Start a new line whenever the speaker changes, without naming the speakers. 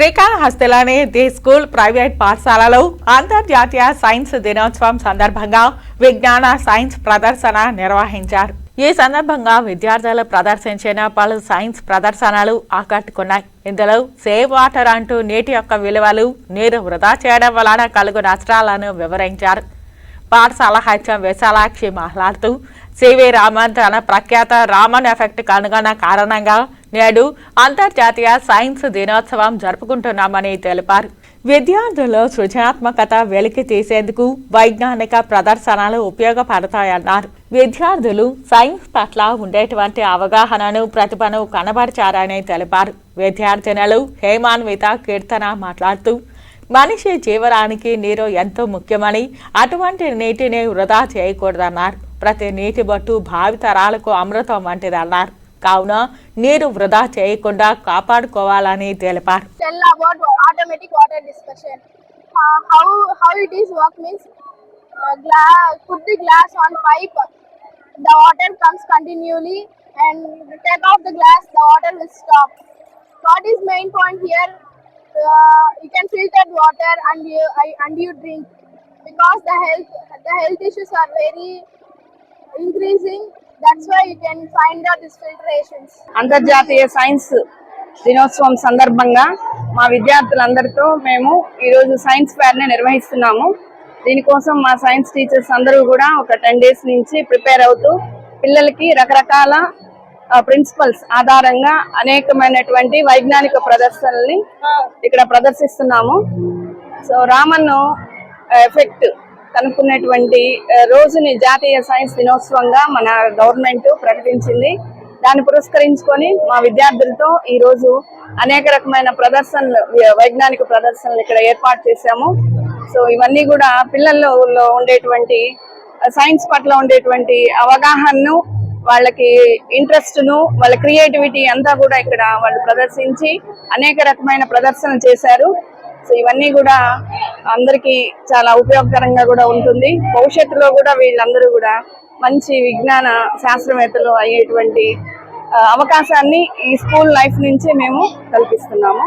శ్రీకాళహస్తిలోని the school private పాఠశాలలో అంతర్జాతీయ science దినోత్సవం సందర్భంగా విజ్ఞాన సైన్స్ ప్రదర్శన నిర్వహించారు. ఈ సందర్భంగా విద్యార్థులు ప్రదర్శించిన పలు సైన్స్ ప్రదర్శనలు ఆకట్టుకున్నాయి. ఇందులో సేవ్ వాటర్ అంటూ నీటి యొక్క విలువలు నీరు వృధా చేయడం వలన కలుగు నష్టాలను వివరించారు. పాఠశాల హెచ్ఎం విశాలాక్షి మాట్లాడుతూ సివి రామన్ తన ప్రఖ్యాత రామన్ ఎఫెక్ట్ కనుగొన్న కారణంగా నేడు అంతర్జాతీయ సైన్స్ దినోత్సవం జరుపుకుంటున్నామని తెలిపారు. విద్యార్థుల్లో సృజనాత్మకత వెలికి తీసేందుకు వైజ్ఞానిక ప్రదర్శనలు ఉపయోగపడతాయన్నారు. విద్యార్థులు సైన్స్ పట్ల ఉండేటువంటి అవగాహనను ప్రతిభను కనబరిచారని తెలిపారు. విద్యార్థినులు హేమాన్విత కీర్తన మాట్లాడుతూ మనిషి జీవనానికి నీరు ఎంతో ముఖ్యమని అటువంటి నీటిని వృధా చేయకూడదన్నారు. ప్రతి నీటి బొట్టు భావితరాలకు అమృతం వంటిదన్నారు. కావున నీరు వృధా చేయకుండా కాపాడుకోవాలని తెలిపారు
tell about automatic water discussion. Uh, how how it is work means uh, gla- put the glass on pipe. The water comes continually, and take off the glass. The water will stop. What is main point here? Uh, you can filter water and you I, and you drink because the health the health why you can find out these filtrations.
అంతర్జాతీయ science దినోత్సవం సందర్భంగా మా విద్యార్థులందరితో మేము ఈరోజు science ఫేర్ని నిర్వహిస్తున్నాము. దీనికోసం మా science teachers అందరూ కూడా ఒక టెన్ డేస్ నుంచి ప్రిపేర్ అవుతూ పిల్లలకి రకరకాల ప్రిన్సిపల్స్ ఆధారంగా అనేకమైనటువంటి వైజ్ఞానిక ప్రదర్శనల్ని ఇక్కడ ప్రదర్శిస్తున్నాము. సో రామన్ ఎఫెక్ట్ కనుక్కున్నటువంటి రోజుని జాతీయ సైన్స్ దినోత్సవంగా మన గవర్నమెంట్ ప్రకటించింది. దాన్ని పురస్కరించుకొని మా విద్యార్థులతో ఈరోజు అనేక రకమైన ప్రదర్శనలు వైజ్ఞానిక ప్రదర్శనలు ఇక్కడ ఏర్పాటు చేశాము. సో ఇవన్నీ కూడా పిల్లల్లో ఉండేటువంటి సైన్స్ పట్ల ఉండేటువంటి అవగాహనను వాళ్ళకి ఇంట్రెస్ట్ను వాళ్ళ క్రియేటివిటీ అంతా కూడా ఇక్కడ వాళ్ళు ప్రదర్శించి అనేక రకమైన ప్రదర్శనలు చేశారు. సో ఇవన్నీ కూడా అందరికీ చాలా ఉపయోగకరంగా కూడా ఉంటుంది. భవిష్యత్తులో కూడా వీళ్ళందరూ కూడా మంచి విజ్ఞాన శాస్త్రవేత్తలు అయ్యేటువంటి అవకాశాన్ని ఈ స్కూల్ లైఫ్ నుంచే మేము కల్పిస్తున్నాము.